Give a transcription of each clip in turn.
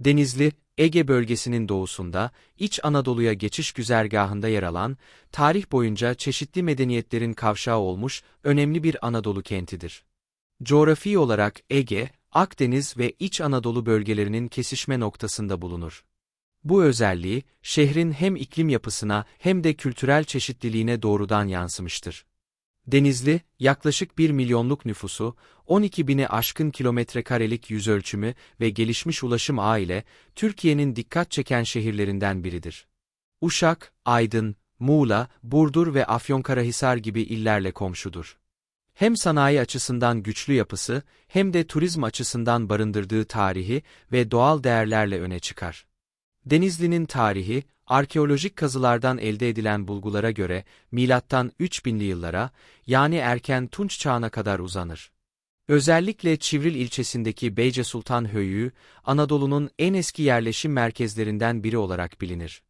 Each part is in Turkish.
Denizli, Ege bölgesinin doğusunda, İç Anadolu'ya geçiş güzergahında yer alan, tarih boyunca çeşitli medeniyetlerin kavşağı olmuş önemli bir Anadolu kentidir. Coğrafi olarak Ege, Akdeniz ve İç Anadolu bölgelerinin kesişme noktasında bulunur. Bu özelliği, şehrin hem iklim yapısına hem de kültürel çeşitliliğine doğrudan yansımıştır. Denizli, yaklaşık 1 milyonluk nüfusu, 12 bini aşkın kilometre karelik yüzölçümü ve gelişmiş ulaşım ağı ile Türkiye'nin dikkat çeken şehirlerinden biridir. Uşak, Aydın, Muğla, Burdur ve Afyonkarahisar gibi illerle komşudur. Hem sanayi açısından güçlü yapısı, hem de turizm açısından barındırdığı tarihi ve doğal değerlerle öne çıkar. Denizli'nin tarihi, arkeolojik kazılardan elde edilen bulgulara göre milattan 3000'li yıllara, yani erken Tunç çağına kadar uzanır. Özellikle Çivril ilçesindeki Beyce Sultan Höyüğü, Anadolu'nun en eski yerleşim merkezlerinden biri olarak bilinir.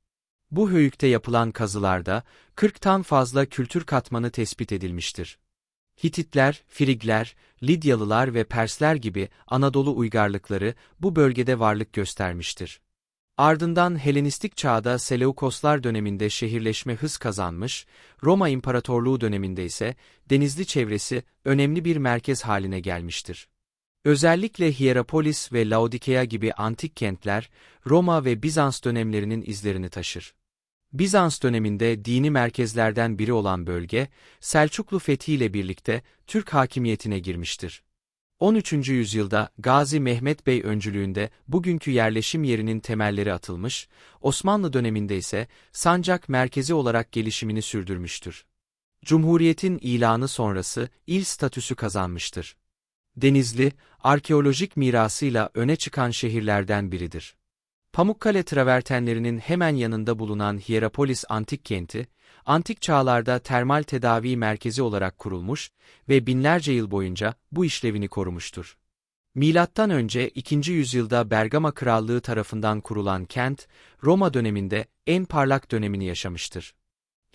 Bu höyükte yapılan kazılarda 40'tan fazla kültür katmanı tespit edilmiştir. Hititler, Frigler, Lidyalılar ve Persler gibi Anadolu uygarlıkları bu bölgede varlık göstermiştir. Ardından Helenistik çağda Seleukoslar döneminde şehirleşme hız kazanmış, Roma İmparatorluğu döneminde ise denizli çevresi önemli bir merkez haline gelmiştir. Özellikle Hierapolis ve Laodikea gibi antik kentler, Roma ve Bizans dönemlerinin izlerini taşır. Bizans döneminde dini merkezlerden biri olan bölge, Selçuklu fethiyle birlikte Türk hakimiyetine girmiştir. 13. yüzyılda Gazi Mehmet Bey öncülüğünde bugünkü yerleşim yerinin temelleri atılmış, Osmanlı döneminde ise Sancak merkezi olarak gelişimini sürdürmüştür. Cumhuriyetin ilanı sonrası il statüsü kazanmıştır. Denizli, arkeolojik mirasıyla öne çıkan şehirlerden biridir. Pamukkale travertenlerinin hemen yanında bulunan Hierapolis antik kenti, antik çağlarda termal tedavi merkezi olarak kurulmuş ve binlerce yıl boyunca bu işlevini korumuştur. Milattan önce 2. yüzyılda Bergama Krallığı tarafından kurulan kent, Roma döneminde en parlak dönemini yaşamıştır.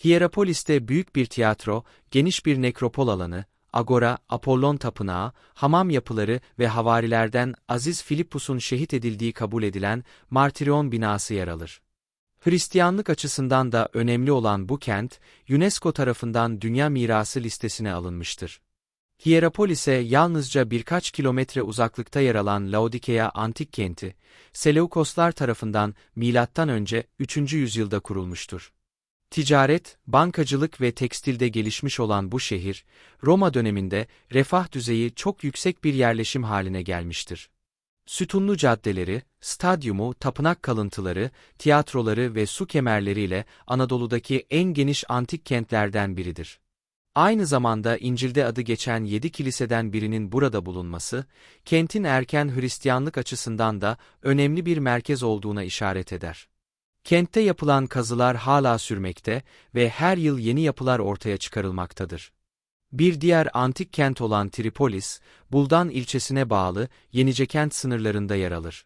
Hierapolis'te büyük bir tiyatro, geniş bir nekropol alanı, agora, Apollon tapınağı, hamam yapıları ve havarilerden Aziz Filippus'un şehit edildiği kabul edilen Martirion binası yer alır. Hristiyanlık açısından da önemli olan bu kent, UNESCO tarafından Dünya Mirası listesine alınmıştır. Hierapolis'e yalnızca birkaç kilometre uzaklıkta yer alan Laodikea antik kenti, Seleukoslar tarafından önce 3. yüzyılda kurulmuştur. Ticaret, bankacılık ve tekstilde gelişmiş olan bu şehir, Roma döneminde refah düzeyi çok yüksek bir yerleşim haline gelmiştir. Sütunlu caddeleri, stadyumu, tapınak kalıntıları, tiyatroları ve su kemerleriyle Anadolu'daki en geniş antik kentlerden biridir. Aynı zamanda İncil'de adı geçen yedi kiliseden birinin burada bulunması, kentin erken Hristiyanlık açısından da önemli bir merkez olduğuna işaret eder. Kentte yapılan kazılar hala sürmekte ve her yıl yeni yapılar ortaya çıkarılmaktadır. Bir diğer antik kent olan Tripolis, Buldan ilçesine bağlı Yenicekent sınırlarında yer alır.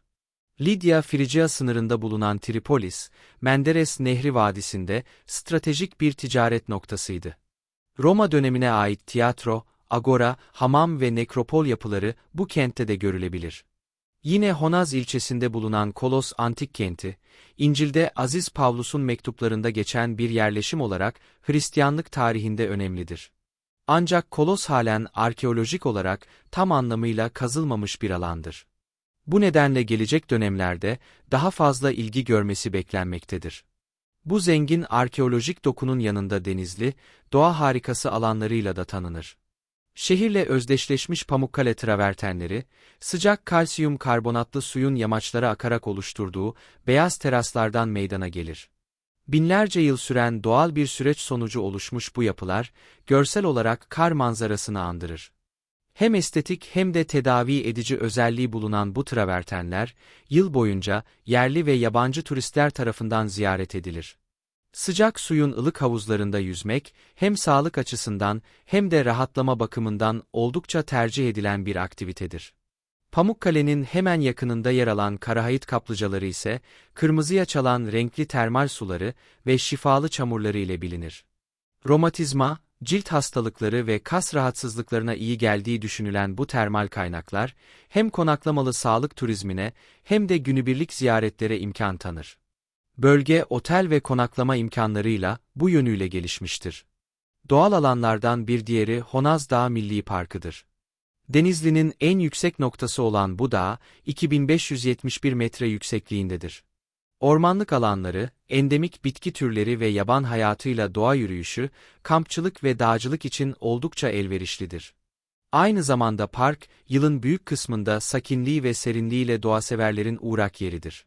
Lidya Frigia sınırında bulunan Tripolis, Menderes Nehri Vadisi'nde stratejik bir ticaret noktasıydı. Roma dönemine ait tiyatro, agora, hamam ve nekropol yapıları bu kentte de görülebilir. Yine Honaz ilçesinde bulunan Kolos antik kenti, İncil'de Aziz Pavlus'un mektuplarında geçen bir yerleşim olarak Hristiyanlık tarihinde önemlidir. Ancak Kolos halen arkeolojik olarak tam anlamıyla kazılmamış bir alandır. Bu nedenle gelecek dönemlerde daha fazla ilgi görmesi beklenmektedir. Bu zengin arkeolojik dokunun yanında denizli, doğa harikası alanlarıyla da tanınır. Şehirle özdeşleşmiş Pamukkale travertenleri, sıcak kalsiyum karbonatlı suyun yamaçlara akarak oluşturduğu beyaz teraslardan meydana gelir. Binlerce yıl süren doğal bir süreç sonucu oluşmuş bu yapılar, görsel olarak kar manzarasını andırır. Hem estetik hem de tedavi edici özelliği bulunan bu travertenler, yıl boyunca yerli ve yabancı turistler tarafından ziyaret edilir. Sıcak suyun ılık havuzlarında yüzmek, hem sağlık açısından hem de rahatlama bakımından oldukça tercih edilen bir aktivitedir. Pamukkale'nin hemen yakınında yer alan Karahayıt kaplıcaları ise, kırmızıya çalan renkli termal suları ve şifalı çamurları ile bilinir. Romatizma, Cilt hastalıkları ve kas rahatsızlıklarına iyi geldiği düşünülen bu termal kaynaklar, hem konaklamalı sağlık turizmine hem de günübirlik ziyaretlere imkan tanır. Bölge otel ve konaklama imkanlarıyla bu yönüyle gelişmiştir. Doğal alanlardan bir diğeri Honaz Dağı Milli Parkı'dır. Denizli'nin en yüksek noktası olan bu dağ, 2571 metre yüksekliğindedir. Ormanlık alanları, endemik bitki türleri ve yaban hayatıyla doğa yürüyüşü, kampçılık ve dağcılık için oldukça elverişlidir. Aynı zamanda park, yılın büyük kısmında sakinliği ve serinliğiyle doğaseverlerin uğrak yeridir.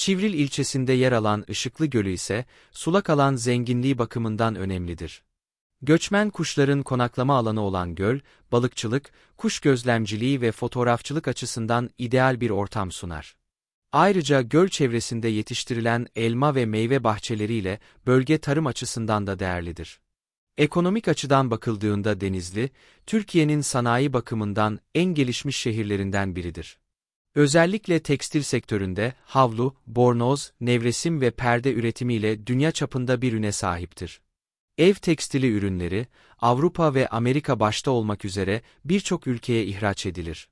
Çivril ilçesinde yer alan Işıklı Gölü ise, sulak alan zenginliği bakımından önemlidir. Göçmen kuşların konaklama alanı olan göl, balıkçılık, kuş gözlemciliği ve fotoğrafçılık açısından ideal bir ortam sunar. Ayrıca göl çevresinde yetiştirilen elma ve meyve bahçeleriyle bölge tarım açısından da değerlidir. Ekonomik açıdan bakıldığında Denizli, Türkiye'nin sanayi bakımından en gelişmiş şehirlerinden biridir. Özellikle tekstil sektöründe havlu, bornoz, nevresim ve perde üretimiyle dünya çapında bir üne sahiptir. Ev tekstili ürünleri, Avrupa ve Amerika başta olmak üzere birçok ülkeye ihraç edilir.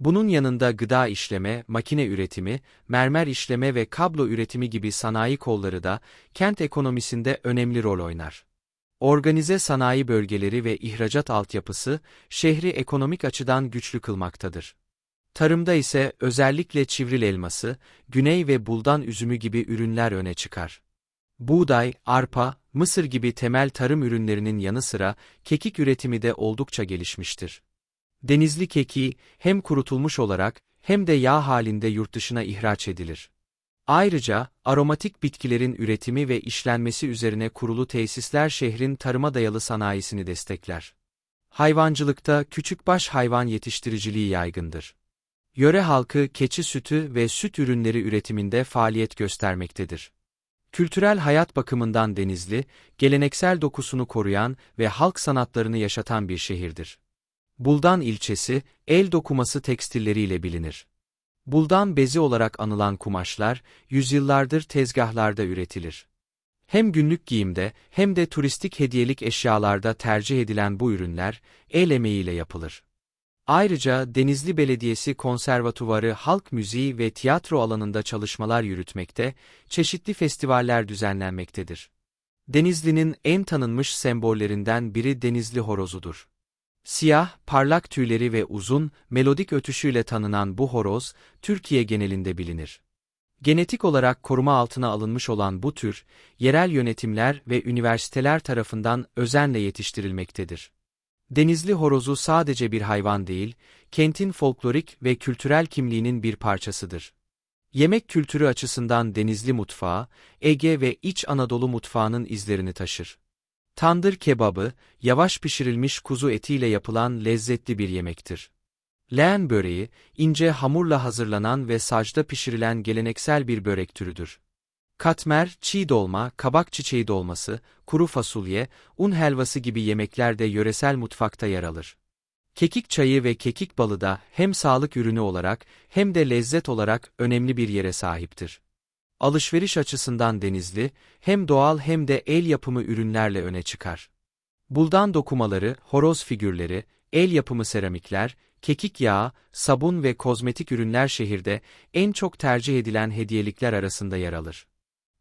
Bunun yanında gıda işleme, makine üretimi, mermer işleme ve kablo üretimi gibi sanayi kolları da kent ekonomisinde önemli rol oynar. Organize sanayi bölgeleri ve ihracat altyapısı şehri ekonomik açıdan güçlü kılmaktadır. Tarımda ise özellikle çivril elması, güney ve buldan üzümü gibi ürünler öne çıkar. Buğday, arpa, mısır gibi temel tarım ürünlerinin yanı sıra kekik üretimi de oldukça gelişmiştir. Denizli kekiği hem kurutulmuş olarak hem de yağ halinde yurt dışına ihraç edilir. Ayrıca aromatik bitkilerin üretimi ve işlenmesi üzerine kurulu tesisler şehrin tarıma dayalı sanayisini destekler. Hayvancılıkta küçükbaş hayvan yetiştiriciliği yaygındır. Yöre halkı keçi sütü ve süt ürünleri üretiminde faaliyet göstermektedir. Kültürel hayat bakımından Denizli, geleneksel dokusunu koruyan ve halk sanatlarını yaşatan bir şehirdir. Buldan ilçesi, el dokuması tekstilleriyle bilinir. Buldan bezi olarak anılan kumaşlar, yüzyıllardır tezgahlarda üretilir. Hem günlük giyimde hem de turistik hediyelik eşyalarda tercih edilen bu ürünler, el emeğiyle yapılır. Ayrıca Denizli Belediyesi Konservatuvarı halk müziği ve tiyatro alanında çalışmalar yürütmekte, çeşitli festivaller düzenlenmektedir. Denizli'nin en tanınmış sembollerinden biri Denizli horozudur. Siyah, parlak tüyleri ve uzun, melodik ötüşüyle tanınan bu horoz, Türkiye genelinde bilinir. Genetik olarak koruma altına alınmış olan bu tür, yerel yönetimler ve üniversiteler tarafından özenle yetiştirilmektedir. Denizli horozu sadece bir hayvan değil, kentin folklorik ve kültürel kimliğinin bir parçasıdır. Yemek kültürü açısından Denizli mutfağı, Ege ve İç Anadolu mutfağının izlerini taşır. Tandır kebabı, yavaş pişirilmiş kuzu etiyle yapılan lezzetli bir yemektir. Leğen böreği, ince hamurla hazırlanan ve sacda pişirilen geleneksel bir börek türüdür. Katmer, çiğ dolma, kabak çiçeği dolması, kuru fasulye, un helvası gibi yemekler de yöresel mutfakta yer alır. Kekik çayı ve kekik balı da hem sağlık ürünü olarak hem de lezzet olarak önemli bir yere sahiptir. Alışveriş açısından Denizli, hem doğal hem de el yapımı ürünlerle öne çıkar. Buldan dokumaları, horoz figürleri, el yapımı seramikler, kekik yağı, sabun ve kozmetik ürünler şehirde en çok tercih edilen hediyelikler arasında yer alır.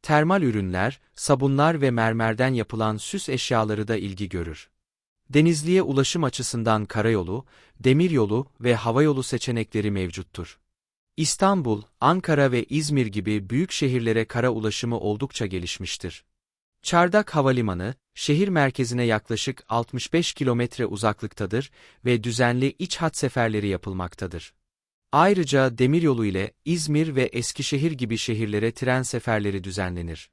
Termal ürünler, sabunlar ve mermerden yapılan süs eşyaları da ilgi görür. Denizli'ye ulaşım açısından karayolu, demiryolu ve havayolu seçenekleri mevcuttur. İstanbul, Ankara ve İzmir gibi büyük şehirlere kara ulaşımı oldukça gelişmiştir. Çardak Havalimanı, şehir merkezine yaklaşık 65 kilometre uzaklıktadır ve düzenli iç hat seferleri yapılmaktadır. Ayrıca demiryolu ile İzmir ve Eskişehir gibi şehirlere tren seferleri düzenlenir.